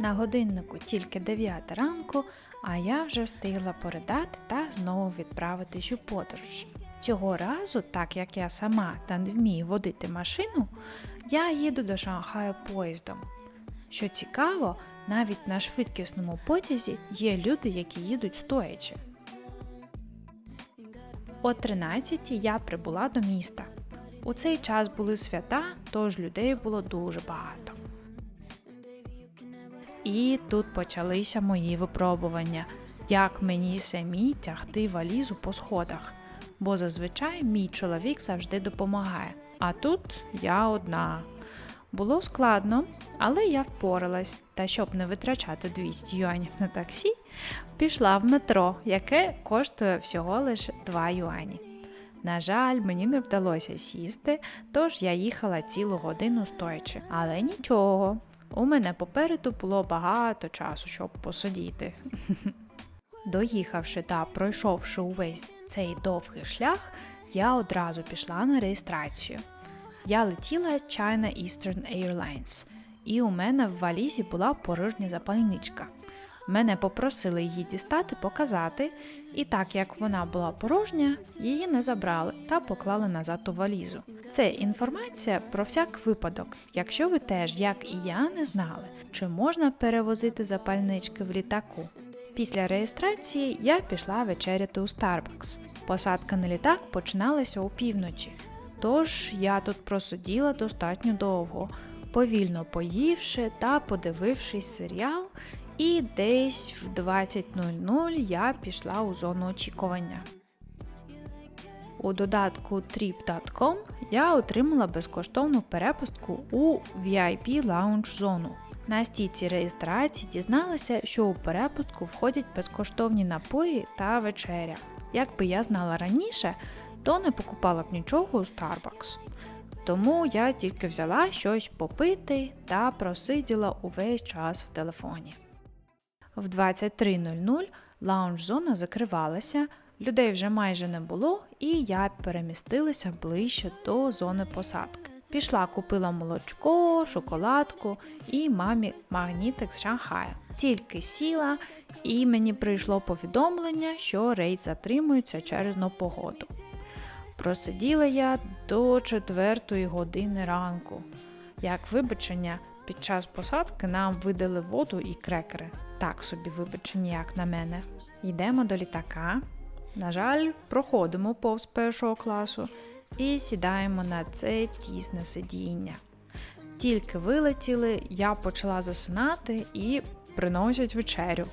На годиннику тільки 9 ранку, а я вже встигла передати та знову відправитись у подорож. Цього разу, так як я сама та не вмію водити машину, я їду до Шанхаю поїздом. Що цікаво, навіть на швидкісному потязі є люди, які їдуть стоячи. О 13 я прибула до міста. У цей час були свята, тож людей було дуже багато. І тут почалися мої випробування, як мені самі тягти валізу по сходах. Бо зазвичай мій чоловік завжди допомагає, а тут я одна. Було складно, але я впоралась, та щоб не витрачати 200 юанів на таксі, пішла в метро, яке коштує всього лише 2 юані. На жаль, мені не вдалося сісти, тож я їхала цілу годину стоячи. Але нічого, у мене попереду було багато часу, щоб посидіти. Доїхавши та пройшовши увесь цей довгий шлях, я одразу пішла на реєстрацію. Я летіла China Eastern Airlines, і у мене в валізі була порожня запальничка. Мене попросили її дістати, показати, і так як вона була порожня, її не забрали та поклали назад у валізу. Це інформація про всяк випадок, якщо ви теж, як і я, не знали, чи можна перевозити запальнички в літаку. Після реєстрації я пішла вечеряти у Starbucks. Посадка на літак починалася опівночі, тож я тут просиділа достатньо довго, повільно поївши та подивившись серіал, і десь в 20.00 я пішла у зону очікування. У додатку trip.com я отримала безкоштовну перепустку у VIP Lounge зону. На стійці реєстрації дізналася, що у перепустку входять безкоштовні напої та вечеря. Якби я знала раніше, то не покупала б нічого у Starbucks. Тому я тільки взяла щось попити та просиділа увесь час в телефоні. В 23.00 лаунж-зона закривалася, людей вже майже не було, і я перемістилася ближче до зони посадки. Пішла, купила молочко, шоколадку і мамі магнітик з Шанхая. Тільки сіла, і мені прийшло повідомлення, що рейс затримується через непогоду. Просиділа я до 4 години ранку. Як вибачення, під час посадки нам видали воду і крекери. Так собі вибачення, як на мене. Йдемо до літака. На жаль, проходимо повз першого класу і сідаємо на це тісне сидіння. Тільки вилетіли, я почала засинати і приносять вечерю.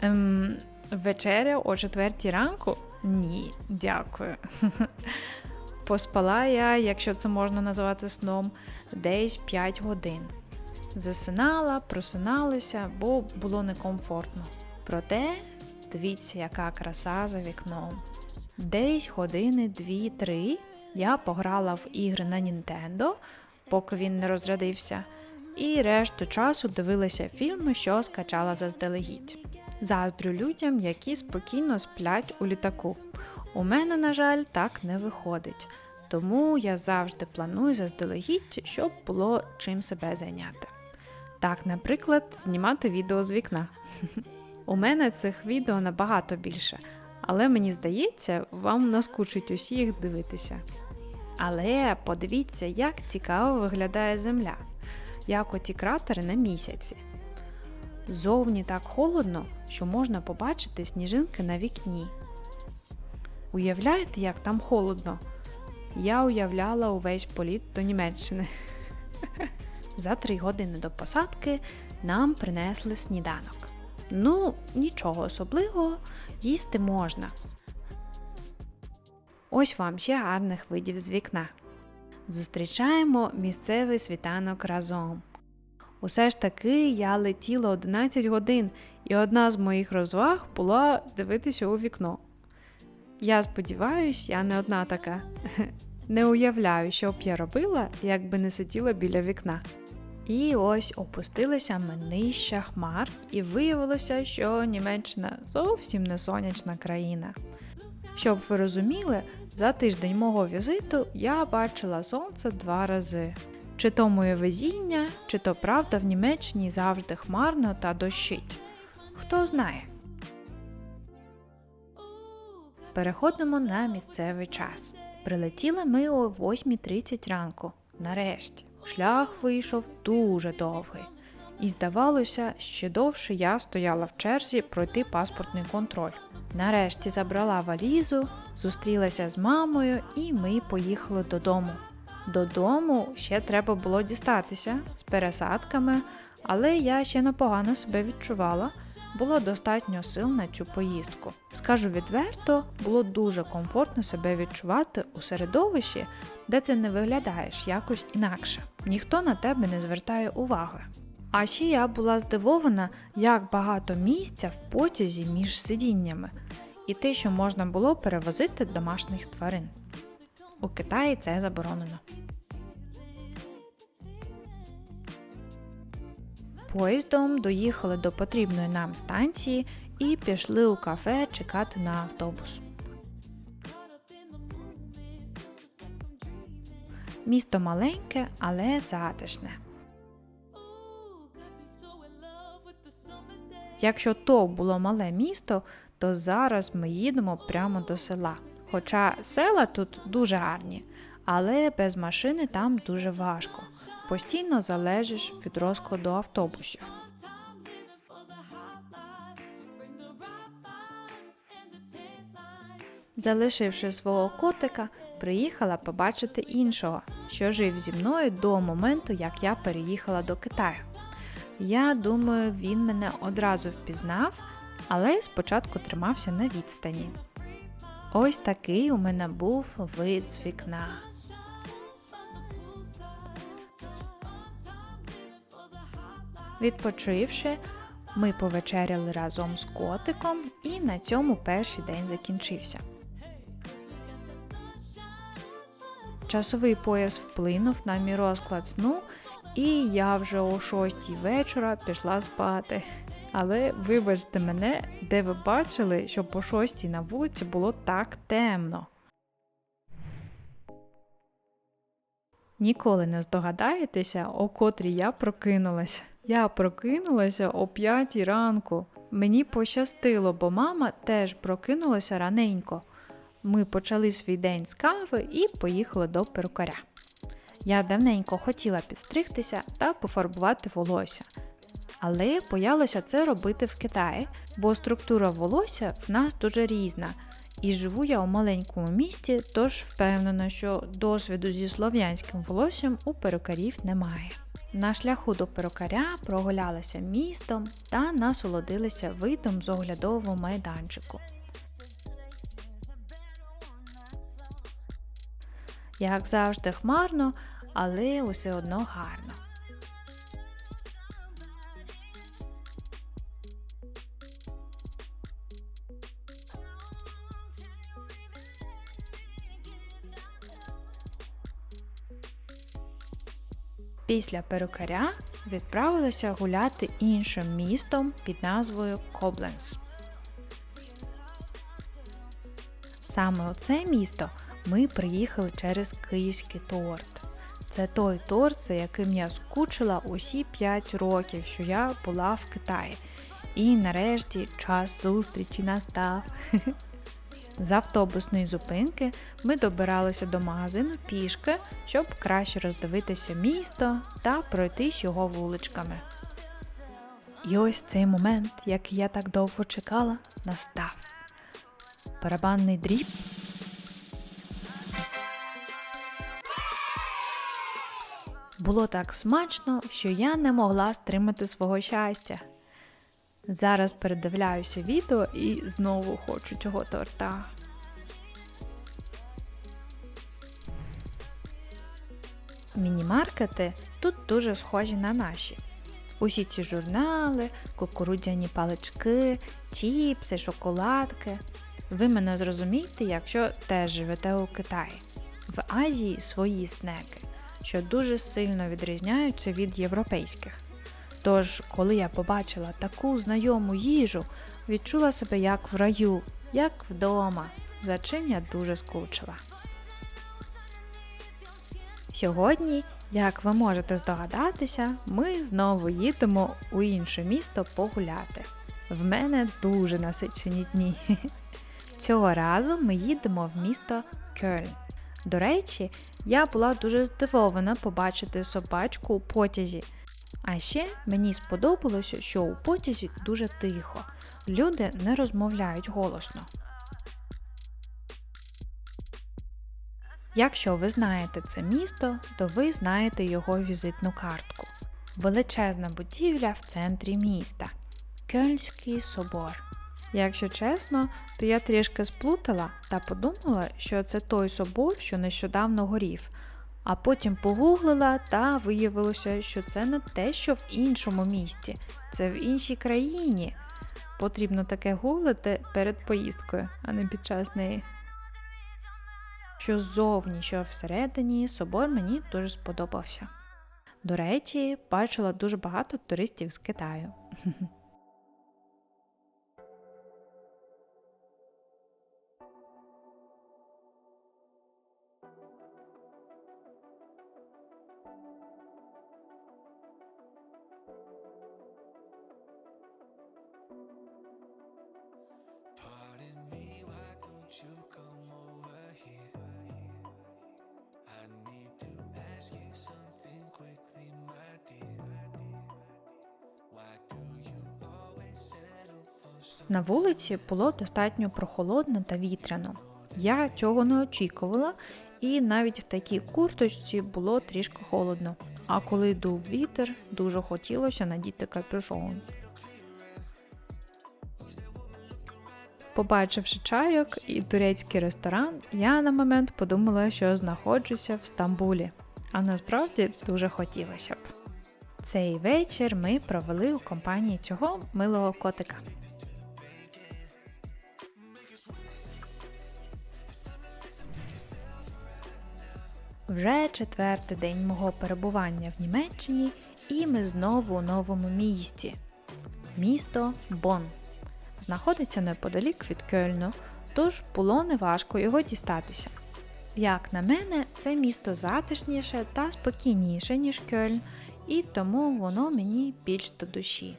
Ем, вечеря о четвертій ранку? Ні, дякую. Поспала я, якщо це можна назвати сном, десь 5 годин. Засинала, просиналася, бо було некомфортно. Проте, дивіться, яка краса за вікном. Десь години 2-3 я пограла в ігри на Нінтендо, поки він не розрядився, і решту часу дивилася фільми, що скачала заздалегідь. Заздрю людям, які спокійно сплять у літаку. У мене, на жаль, так не виходить, тому я завжди планую заздалегідь, щоб було чим себе зайняти. Так, наприклад, знімати відео з вікна. У мене цих відео набагато більше, але мені здається, вам наскучить усі їх дивитися. Але подивіться, як цікаво виглядає Земля, як оті кратери на місяці. Зовні так холодно, що можна побачити сніжинки на вікні. Уявляєте, як там холодно? Я уявляла увесь політ до Німеччини. За три години до посадки нам принесли сніданок. Ну, нічого особливого, їсти можна. Ось вам ще гарних видів з вікна. Зустрічаємо місцевий світанок разом. Усе ж таки я летіла 11 годин, і одна з моїх розваг була дивитися у вікно. Я сподіваюсь, я не одна така. Не уявляю, що б я робила, якби не сиділа біля вікна. І ось опустилися ми нижче хмар, і виявилося, що Німеччина зовсім не сонячна країна. Щоб ви розуміли, за тиждень мого візиту я бачила сонце два рази. Чи то моє везіння, чи то правда в Німеччині завжди хмарно та дощить. Хто знає. Переходимо на місцевий час. Прилетіли ми о 8.30 ранку. Нарешті. Шлях вийшов дуже довгий. І здавалося, ще довше я стояла в черзі пройти паспортний контроль. Нарешті забрала валізу, зустрілася з мамою, і ми поїхали додому. Додому ще треба було дістатися з пересадками, але я ще непогано себе відчувала. Було достатньо сил на цю поїздку. Скажу відверто, було дуже комфортно себе відчувати у середовищі, де ти не виглядаєш якось інакше. Ніхто на тебе не звертає уваги. А ще я була здивована, як багато місця в потязі між сидіннями, і те, що можна було перевозити домашніх тварин. У Китаї це заборонено. Поїздом доїхали до потрібної нам станції і пішли у кафе чекати на автобус. Місто маленьке, але затишне. Якщо то було мале місто, то зараз ми їдемо прямо до села. Хоча села тут дуже гарні, але без машини там дуже важко. Постійно залежиш від розкладу автобусів. Залишивши свого котика, приїхала побачити іншого, що жив зі мною до моменту, як я переїхала до Китаю. Я думаю, він мене одразу впізнав, але спочатку тримався на відстані. Ось такий у мене був вид з вікна. Відпочивши, ми повечеряли разом з котиком, і на цьому перший день закінчився. Часовий пояс вплинув на мій розклад сну, і я вже о 6 вечора пішла спати. Але вибачте мене, де ви бачили, що по 6 на вулиці було так темно. Ніколи не здогадаєтеся, о котрій я прокинулась. Я прокинулася о 5 ранку. Мені пощастило, бо мама теж прокинулася раненько. Ми почали свій день з кави і поїхали до перукаря. Я давненько хотіла підстригтися та пофарбувати волосся, але боялася це робити в Китаї, бо структура волосся в нас дуже різна. І живу я у маленькому місті, тож впевнена, що досвіду зі слов'янським волоссям у перукарів немає. На шляху до перукаря прогулялися містом та насолодилися видом з оглядового майданчику. Як завжди хмарно, але усе одно гарно. Після перукаря відправилися гуляти іншим містом під назвою Кобленс. Саме у це місто ми приїхали через київський торт. Це той торт, за яким я скучила усі 5 років, що я була в Китаї. І нарешті час зустрічі настав. З автобусної зупинки ми добиралися до магазину пішки, щоб краще роздивитися місто та пройтись його вуличками. І ось цей момент, який я так довго чекала, настав. Барабанний дріб. Було так смачно, що я не могла стримати свого щастя. Зараз передивляюся відео і знову хочу цього торта. Міні-маркети тут дуже схожі на наші. Усі ці журнали, кукурудзяні палички, чіпси, шоколадки. Ви мене зрозумієте, якщо теж живете у Китаї. В Азії свої снеки. що дуже сильно відрізняються від європейських. Тож, коли я побачила таку знайому їжу, відчула себе як в раю, як вдома, за чим я дуже скучила. Сьогодні, як ви можете здогадатися, ми знову їдемо у інше місто погуляти. В мене дуже насичені дні. Цього разу ми їдемо в місто Кельн. До речі, я була дуже здивована побачити собачку у потязі. А ще мені сподобалося, що у потязі дуже тихо. Люди не розмовляють голосно. Якщо ви знаєте це місто, то ви знаєте його візитну картку. Величезна будівля в центрі міста. Кельнський собор. Якщо чесно, то я трішки сплутала та подумала, що це той собор, що нещодавно горів, а потім погуглила та виявилося, що це не те, що в іншому місті, це в іншій країні. Потрібно таке гуглити перед поїздкою, а не під час неї. Що ззовні, що всередині, собор мені дуже сподобався. До речі, бачила дуже багато туристів з Китаю. На вулиці було достатньо прохолодно та вітряно. Я цього не очікувала, і навіть в такій курточці було трішки холодно. А коли дув вітер, дуже хотілося надіти капюшон. Побачивши чайок і турецький ресторан, я на момент подумала, що знаходжуся в Стамбулі, а насправді дуже хотілося б. Цей вечір ми провели у компанії цього милого котика. Вже четвертий день мого перебування в Німеччині, і ми знову у новому місті. Місто Бон. Знаходиться неподалік від Кельну, тож було неважко його дістатися. Як на мене, це місто затишніше та спокійніше, ніж Кельн, і тому воно мені більш до душі.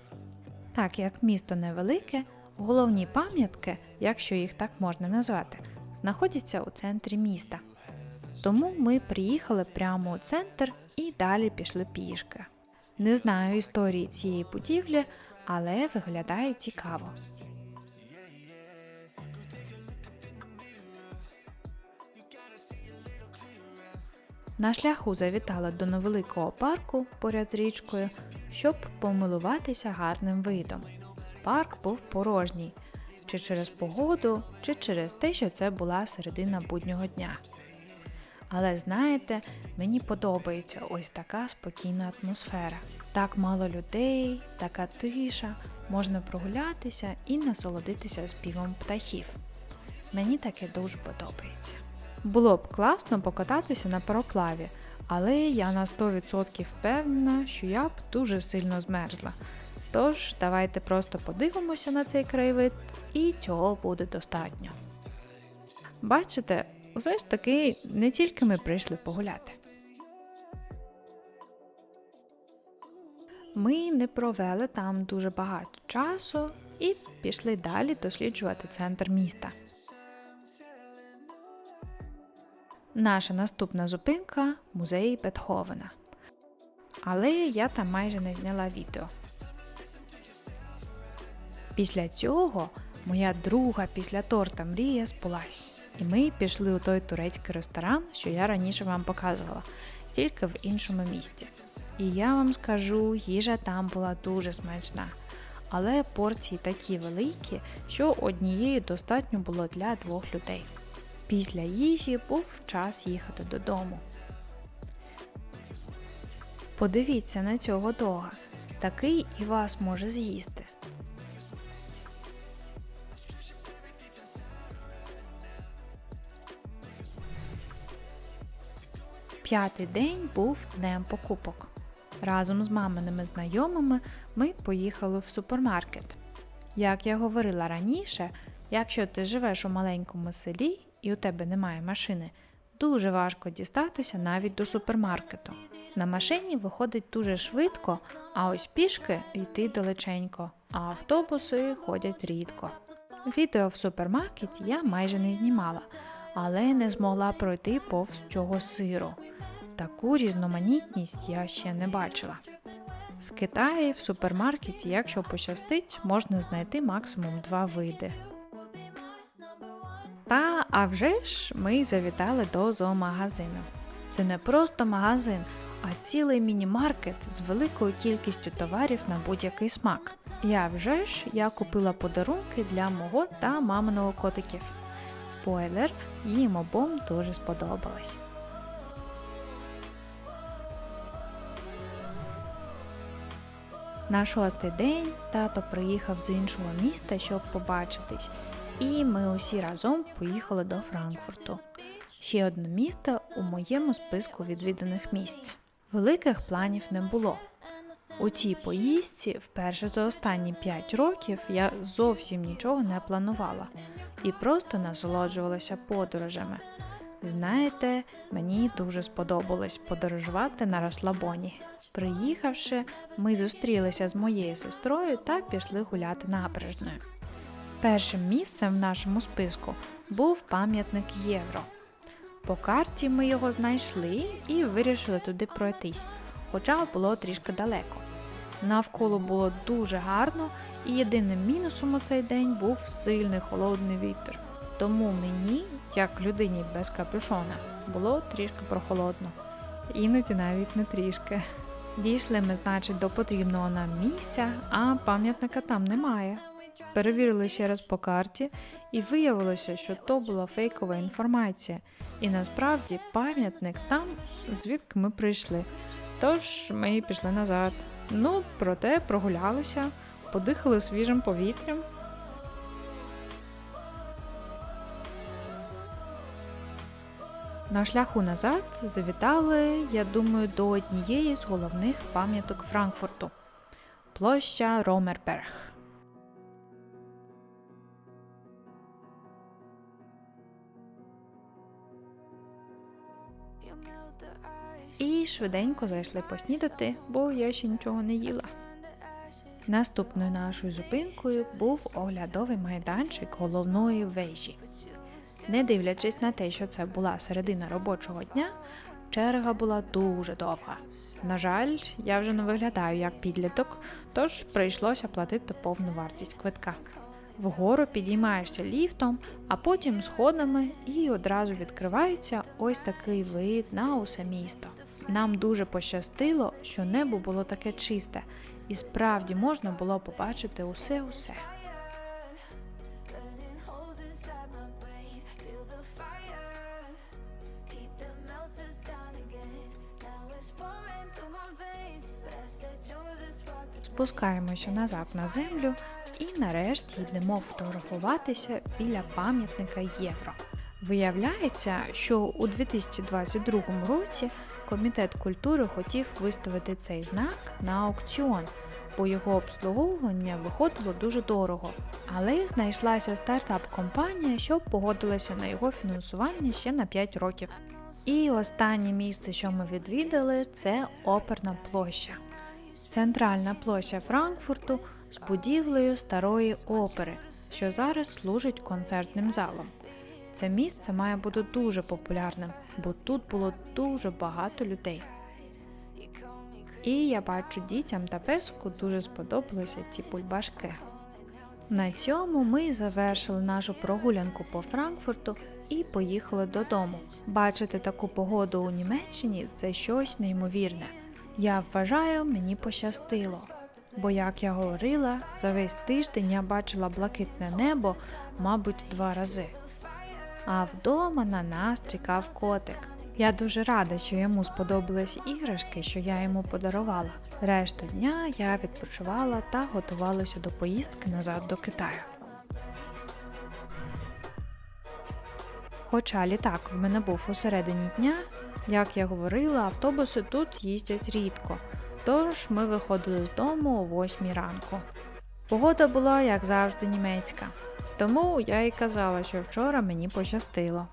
Так як місто невелике, головні пам'ятки, якщо їх так можна назвати, знаходяться у центрі міста. Тому ми приїхали прямо у центр і далі пішли пішки. Не знаю історії цієї будівлі, але виглядає цікаво. На шляху завітали до невеликого парку поряд з річкою, щоб помилуватися гарним видом. Парк був порожній, чи через погоду, чи через те, що це була середина буднього дня. Але знаєте, мені подобається ось така спокійна атмосфера. Так мало людей, така тиша, можна прогулятися і насолодитися співом птахів. Мені таке дуже подобається. Було б класно покататися на пароплаві, але я на 100% впевнена, що я б дуже сильно змерзла. Тож, давайте просто подивимося на цей краєвид, і цього буде достатньо. Бачите, усе ж таки не тільки ми прийшли погуляти. Ми не провели там дуже багато часу і пішли далі досліджувати центр міста. Наша наступна зупинка музей Бетховена. Але я там майже не зняла відео. Після цього моя друга після торта мрія збулась. І ми пішли у той турецький ресторан, що я раніше вам показувала, тільки в іншому місті. І я вам скажу, їжа там була дуже смачна. Але порції такі великі, що однієї достатньо було для двох людей. Після їжі був час їхати додому. Подивіться на цього дога. Такий і вас може з'їсти. П'ятий день був днем покупок. Разом з маминими знайомими ми поїхали в супермаркет. Як я говорила раніше, якщо ти живеш у маленькому селі і у тебе немає машини, дуже важко дістатися навіть до супермаркету. На машині виходить дуже швидко, а ось пішки йти далеченько, а автобуси ходять рідко. Відео в супермаркеті я майже не знімала, але не змогла пройти повз цього сиру. Таку різноманітність я ще не бачила. В Китаї в супермаркеті, якщо пощастить, можна знайти максимум два види. Та а вже ж ми завітали до зоомагазину. Це не просто магазин, а цілий міні-маркет з великою кількістю товарів на будь-який смак. Я вже ж я купила подарунки для мого та маминого котиків. Спойлер, їм обом дуже сподобалось. На шостий день тато приїхав з іншого міста, щоб побачитись, і ми усі разом поїхали до Франкфурту. Ще одне місто у моєму списку відвіданих місць. Великих планів не було. У цій поїздці вперше за останні 5 років я зовсім нічого не планувала і просто насолоджувалася подорожами. Знаєте, мені дуже сподобалось подорожувати на розслабоні. Приїхавши, ми зустрілися з моєю сестрою та пішли гуляти набережною. Першим місцем в нашому списку був пам'ятник Євро. По карті ми його знайшли і вирішили туди пройтись, хоча було трішки далеко. Навколо було дуже гарно, і єдиним мінусом у цей день був сильний холодний вітер. Тому мені, як людині без капюшона, було трішки прохолодно. Іноді навіть не трішки. Дійшли ми, значить, до потрібного нам місця, а пам'ятника там немає. Перевірили ще раз по карті, і виявилося, що то була фейкова інформація. І насправді пам'ятник там, звідки ми прийшли. Тож ми пішли назад. Ну, проте прогулялися, подихали свіжим повітрям. На шляху назад завітали, я думаю, до однієї з головних пам'яток Франкфурту площа Ромерберг. І швиденько зайшли поснідати, бо я ще нічого не їла. Наступною нашою зупинкою був оглядовий майданчик головної вежі. Не дивлячись на те, що це була середина робочого дня, черга була дуже довга. На жаль, я вже не виглядаю як підліток, тож прийшлося платити повну вартість квитка. Вгору підіймаєшся ліфтом, а потім сходами і одразу відкривається ось такий вид на усе місто. Нам дуже пощастило, що небо було таке чисте, і справді можна було побачити усе-усе. Спускаємося назад на землю і нарешті йдемо фотографуватися біля пам'ятника Євро. Виявляється, що у 2022 році комітет культури хотів виставити цей знак на аукціон, бо його обслуговування виходило дуже дорого. Але знайшлася стартап-компанія, що погодилася на його фінансування ще на 5 років. І останнє місце, що ми відвідали, це оперна площа. Центральна площа Франкфурту з будівлею старої опери, що зараз служить концертним залом. Це місце має бути дуже популярним, бо тут було дуже багато людей. І я бачу дітям та песику дуже сподобалися ці бульбашки. На цьому ми завершили нашу прогулянку по Франкфурту і поїхали додому. Бачити таку погоду у Німеччині це щось неймовірне. Я вважаю, мені пощастило. Бо, як я говорила, за весь тиждень я бачила блакитне небо, мабуть, два рази. А вдома на нас чекав котик. Я дуже рада, що йому сподобались іграшки, що я йому подарувала. Решту дня я відпочивала та готувалася до поїздки назад до Китаю. Хоча літак в мене був у середині дня, Як я говорила, автобуси тут їздять рідко, тож ми виходили з дому о 8 ранку. Погода була, як завжди, німецька, тому я і казала, що вчора мені пощастило.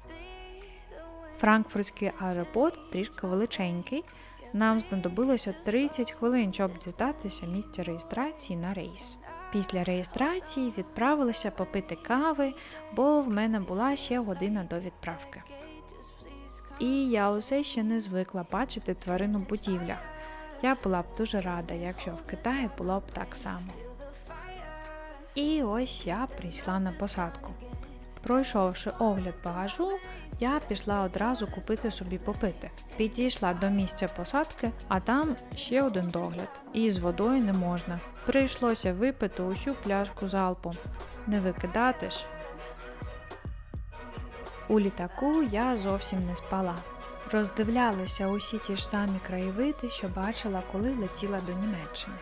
Франкфуртський аеропорт трішки величенький. Нам знадобилося 30 хвилин, щоб дізнатися місця реєстрації на рейс. Після реєстрації відправилися попити кави, бо в мене була ще година до відправки. І я усе ще не звикла бачити тварин у будівлях. Я була б дуже рада, якщо в Китаї було б так само. І ось я прийшла на посадку. Пройшовши огляд багажу, я пішла одразу купити собі попити. Підійшла до місця посадки, а там ще один догляд. І з водою не можна. Прийшлося випити усю пляшку залпом. Не викидати ж. У літаку я зовсім не спала. Роздивлялася усі ті ж самі краєвиди, що бачила, коли летіла до Німеччини.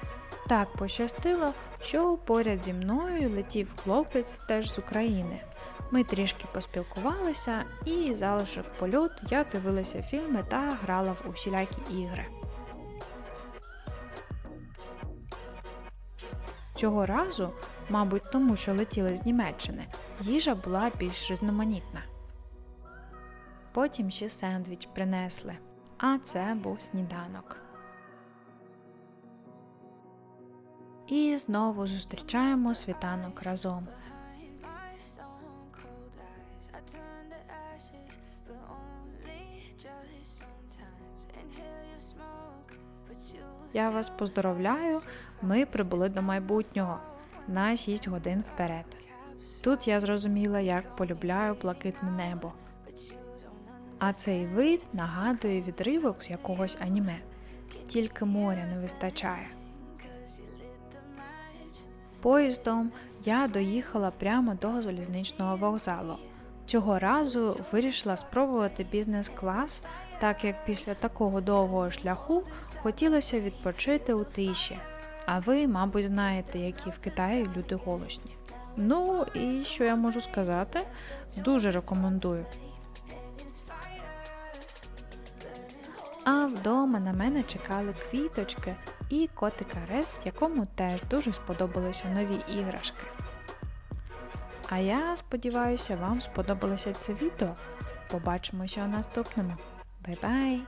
Так пощастило, що поряд зі мною летів хлопець теж з України. Ми трішки поспілкувалися, і залишок польоту я дивилася фільми та грала в усілякі ігри. Цього разу, мабуть, тому що летіли з Німеччини, їжа була більш різноманітна. Потім ще сендвіч принесли, а це був сніданок. І знову зустрічаємо світанок разом. Я вас поздоровляю, ми прибули до майбутнього на 6 годин вперед. Тут я зрозуміла, як полюбляю блакитне небо. А цей вид нагадує відривок з якогось аніме, тільки моря не вистачає. Поїздом я доїхала прямо до залізничного вокзалу. Цього разу вирішила спробувати бізнес-клас, так як після такого довгого шляху хотілося відпочити у тиші. А ви, мабуть, знаєте, які в Китаї люди голосні. Ну і що я можу сказати? Дуже рекомендую. А вдома на мене чекали квіточки і котика Рес, якому теж дуже сподобалися нові іграшки. А я сподіваюся, вам сподобалося це відео. Побачимося у наступному. Бай-бай!